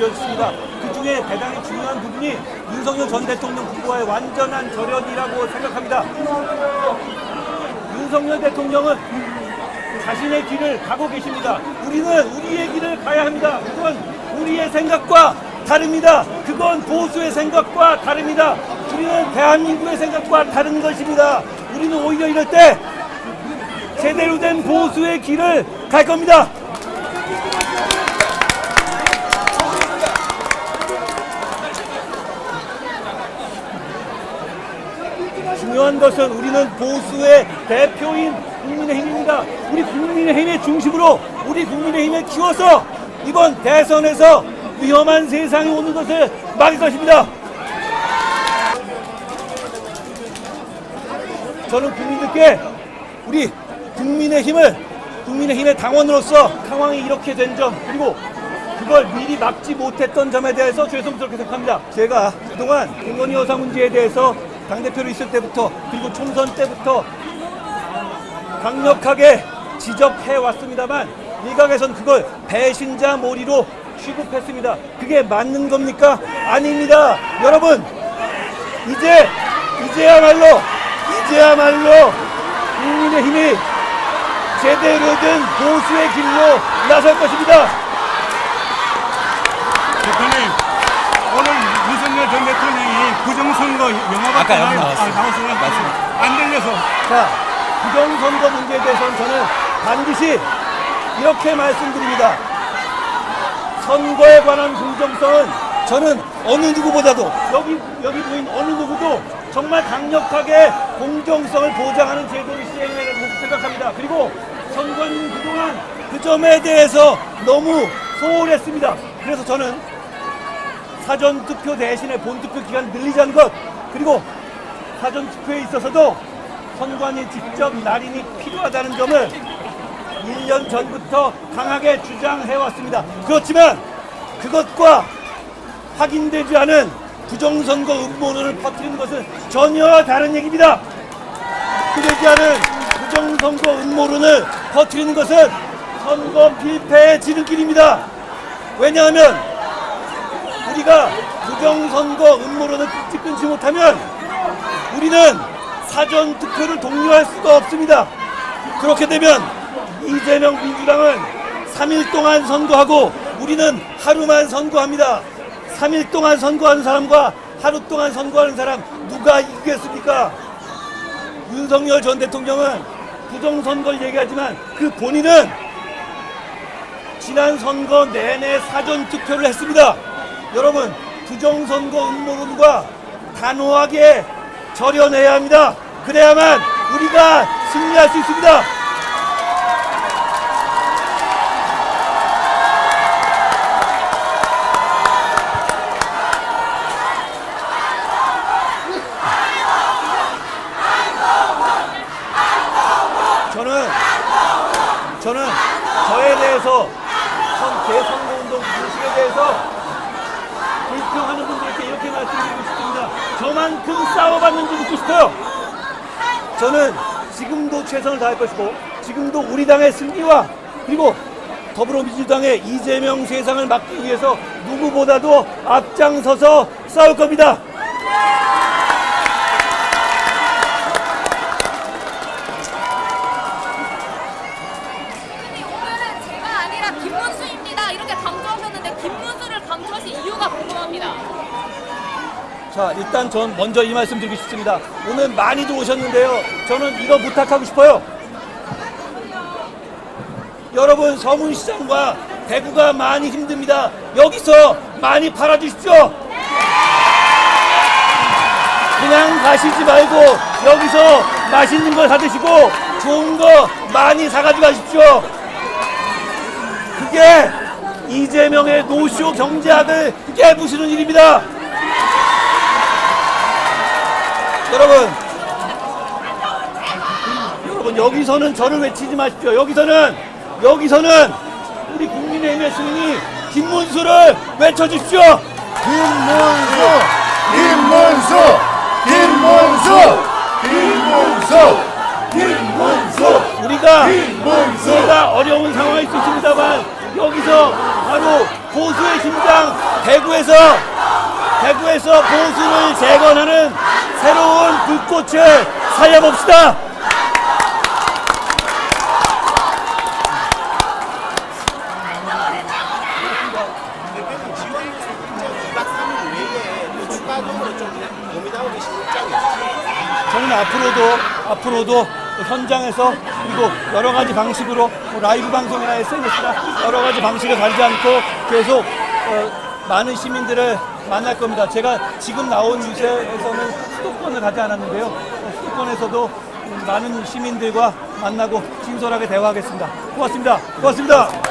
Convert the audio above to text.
지었습니다. 그 중에 대단히 중요한 부분이 윤석열 전 대통령 후보와의 완전한 절연이라고 생각합니다. 윤석열 대통령은 자신의 길을 가고 계십니다. 우리는 우리의 길을 가야 합니다. 그건 우리의 생각과 다릅니다. 그건 보수의 생각과 다릅니다. 우리는 대한민국의 생각과 다른 것입니다. 우리는 오히려 이럴 때 제대로 된 보수의 길을 갈 겁니다. 중요한 것은 우리는 보수의 대표인 국민의힘입니다. 우리 국민의힘의 중심으로 우리 국민의힘을 키워서 이번 대선에서 위험한 세상이 오는 것을 막을 것입니다. 저는 국민들께 우리 국민의힘을 국민의힘의 당원으로서 상황이 이렇게 된 점 그리고 그걸 미리 막지 못했던 점에 대해서 죄송스럽게 생각합니다. 제가 그동안 김건희 여사 문제에 대해서 당대표로 있을 때부터 그리고 총선 때부터 강력하게 지적해 왔습니다만 일각에선 그걸 배신자 몰이로 취급했습니다. 그게 맞는 겁니까? 아닙니다. 여러분 이제 이제야말로 이제야말로 국민의 힘이 제대로 된 보수의 길로 나설 것입니다. 대표님 오늘 윤석열 전 대통령이 부정선거 영화가 아까 나와- 나왔어요. 아, 나왔어요. 안 들려서 자, 부정선거 문제에 대해서는 저는 반드시 이렇게 말씀드립니다. 선거에 관한 공정성은 저는 어느 누구보다도 여기 여기 보인 어느 누구도 정말 강력하게 공정성을 보장하는 제도를 시행해라고 생각합니다. 그리고 선거는 그동안 그 점에 대해서 너무 소홀했습니다. 그래서 저는 사전 투표 대신에 본 투표 기간 늘리자는 것 그리고 사전 투표에 있어서도 선관위 직접 날인이 필요하다는 점을 1년 전부터 강하게 주장해 왔습니다. 그렇지만 그것과 확인되지 않은 부정선거 음모론을 퍼뜨리는 것은 전혀 다른 얘기입니다. 확인되지 않은 부정선거 음모론을 퍼뜨리는 것은 선거 필패의 지름길입니다. 왜냐하면 우리가 부정선거 음모론을 끊지 못하면 우리는 사전 투표를 독려할 수가 없습니다. 그렇게 되면 이재명 민주당은 3일 동안 선거하고 우리는 하루만 선거합니다. 3일 동안 선거하는 사람과 하루 동안 선거하는 사람 누가 이기겠습니까? 윤석열 전 대통령은 부정선거를 얘기하지만 그 본인은 지난 선거 내내 사전 투표를 했습니다. 여러분 부정선거 음모론과 단호하게 절연해야 합니다. 그래야만 우리가 승리할 수 있습니다. 저는 저는 저에 대해서 선 재선거운동 방식에 대해서 불평하는 분들께 이렇게 말씀드리고 싶습니다. 저만큼 싸워봤는지 묻고 싶어요. 저는 지금도 최선을 다할 것이고 지금도 우리 당의 승리와 그리고 더불어민주당의 이재명 세상을 막기 위해서 누구보다도 앞장서서 싸울 겁니다. 오늘은 제가 아니라 김문수입니다. 이렇게 강조하셨는데 김문수를 강조하신 이유가 궁금합니다. 자, 일단 전 먼저 이 말씀 드리고 싶습니다. 오늘 많이들 오셨는데요. 저는 이거 부탁하고 싶어요. 여러분, 서문시장과 대구가 많이 힘듭니다. 여기서 많이 팔아주십시오. 그냥 가시지 말고 여기서 맛있는 걸 사드시고 좋은 거 많이 사가지고 가십시오. 그게 이재명의 노쇼 경제학을 깨부수는 일입니다. 여러분, 여러분 여기서는 저를 외치지 마십시오. 여기서는 여기서는 우리 국민의힘의 승리 김문수를 외쳐주십시오. 김문수, 김문수, 김문수, 김문수, 김문수, 우리가 김문수. 우리가 어려운 상황일 수 있습니다만 여기서 바로 보수의 심장 대구에서 대구에서 보수를 재건하는 새로운 불꽃을 살려봅시다. 대표님 지금 일정 2박 3일 외에 또 추가적으로 좀 고민하고 계신 입장이 있으세요? 저는 앞으로도 앞으로도 현장에서 그리고 여러 가지 방식으로 뭐 라이브 방송이나 SNS나 여러 가지 방식을 가리지 않고 계속 어, 많은 시민들을 만날 겁니다. 제가 지금 나온 유세에서는 수도권을 가지 않았는데요. 어, 수도권에서도 음, 많은 시민들과 만나고 진솔하게 대화하겠습니다. 고맙습니다. 고맙습니다.